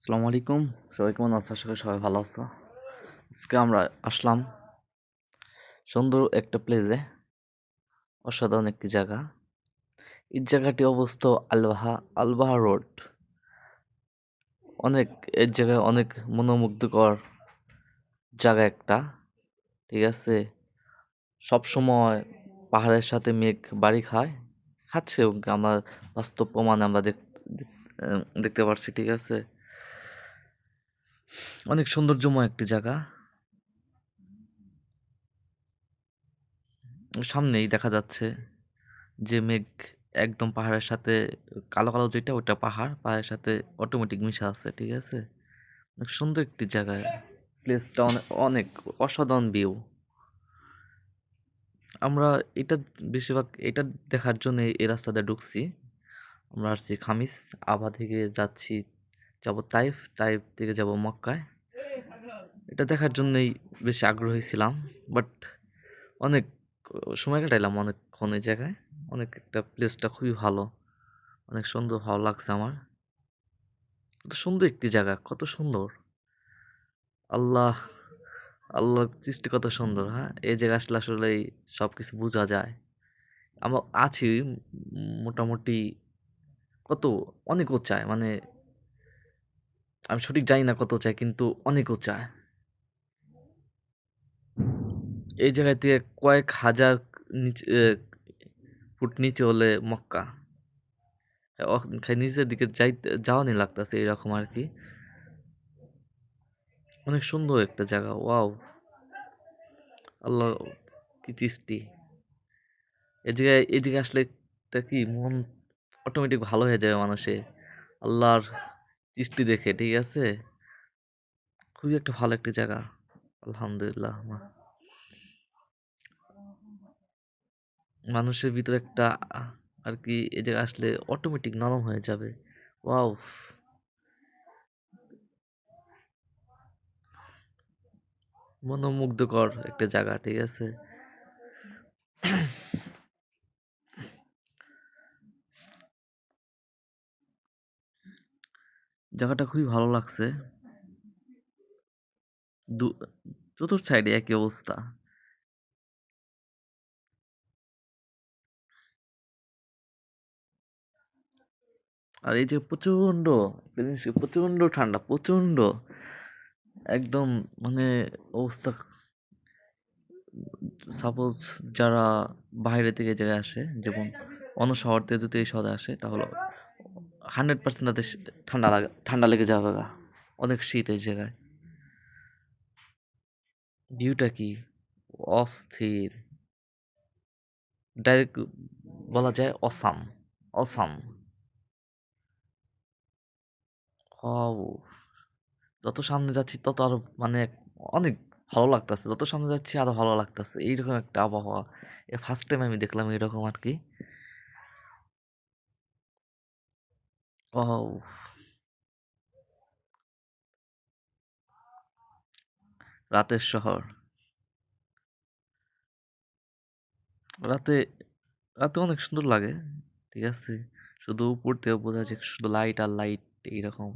আসসালামু আলাইকুম। সবাই কেমন আছো? আশা করি সবাই ভালো আছো। আজকে আমরা আসলাম সুন্দর একটা প্লেসে অসাধারণ একটি জায়গা। এই জায়গাটি অবস্থিত আলবাহা আলবাহা রোড অনেক, এর জায়গায় অনেক মনোমুগ্ধকর জায়গা একটা। ঠিক আছে? সব সময় পাহাড়ের সাথে মেঘ বাড়ি খায়। খাচ্ছে আমার বাস্তব প্রমাণ আমরা দেখ দেখতে পারছি, ঠিক আছে? অনেক সৌন্দর্যময় একটি জায়গা। সামনেই দেখা যাচ্ছে যে মেঘ একদম পাহাড়ের সাথে, কালো কালো যেটা ওটা পাহাড়, পাহাড়ের সাথে অটোমেটিক মিশা আছে, ঠিক আছে? অনেক সুন্দর একটি জায়গায় প্লেসটা অনেক অনেক অসাধারণ ভিউ আমরা এটা বেশিরভাগ, এটা দেখার জন্য এই রাস্তাতে ঢুকছি। আমরা আসছি খামিস, আভা থেকে যাচ্ছি যাব তাইফ তাইফ থেকে যাব মক্কায়। এটা দেখার জন্যই বেশি আগ্রহী ছিলাম বাট অনেক, সময় কাটাইলাম অনেকক্ষণ এই জায়গায়। অনেক একটা প্লেসটা খুবই ভালো, অনেক সুন্দর ভালো লাগছে আমার। কত সুন্দর একটি জায়গা, কত সুন্দর। আল্লাহ আল্লাহর সৃষ্টি কত সুন্দর হ্যাঁ? এই জায়গা আসলে আসলে সব কিছু বোঝা যায়। আমরা আছি মোটামুটি কত, অনেক উচ্চায় মানে আমি সঠিক জানি না কত চাই কিন্তু অনেক চায়। এই জায়গায় থেকে কয়েক হাজার নিচে ফুট নিচে হলে মক্কা। নিচের দিকে যাই যাওয়া নি লাগতেছে এরকম আর কি। অনেক সুন্দর একটা জায়গা, ওয়াও। আল্লাহ কি সৃষ্টি। এ জায়গায় এই জায়গায় আসলে তা কি মন অটোমেটিক ভালো হয়ে যাবে মানুষে আল্লাহর সৃষ্টি দেখে, ঠিক আছে? খুবই একটা ভালো একটি জায়গা। আলহামদুলিল্লাহ মানুষের ভিতরে একটা আর কি এই জায়গায় আসলে অটোমেটিক নরম হয়ে যাবে। ওয়াও! মনোমুগ্ধকর একটা জায়গা, ঠিক আছে? জায়গাটা খুবই ভালো লাগছে। দু চতুর্থ সাইডে একই অবস্থা। আর এই যে প্রচণ্ড প্রচণ্ড ঠান্ডা, প্রচণ্ড একদম মানে অবস্থা। সাপোজ যারা বাইরে থেকে জায়গায় আসে, যেমন অন্য শহর থেকে যদি এই শহরে আসে, তাহলে হান্ড্রেড পার্সেন্ট তাদের ঠান্ডা লাগে, ঠান্ডা লেগে যাবে গা। অনেক শীত এই জায়গায়। ভিউটা কি? অস্থির। ডাইরেক্ট বলা যায় অসাম। অসাম। যত সামনে যাচ্ছি তত আরও মানে অনেক ভালো লাগতেছে। যত সামনে যাচ্ছি আরও ভালো লাগতেছে। এইরকম একটা আবহাওয়া। এ ফার্স্ট টাইম আমি দেখলাম এরকম আর কি। ও রাতের শহর। রাতে রাতে অনেক সুন্দর লাগে, ঠিক আছে? শুধু উপর থেকে বোঝা যায় শুধু লাইট আর লাইট এইরকম।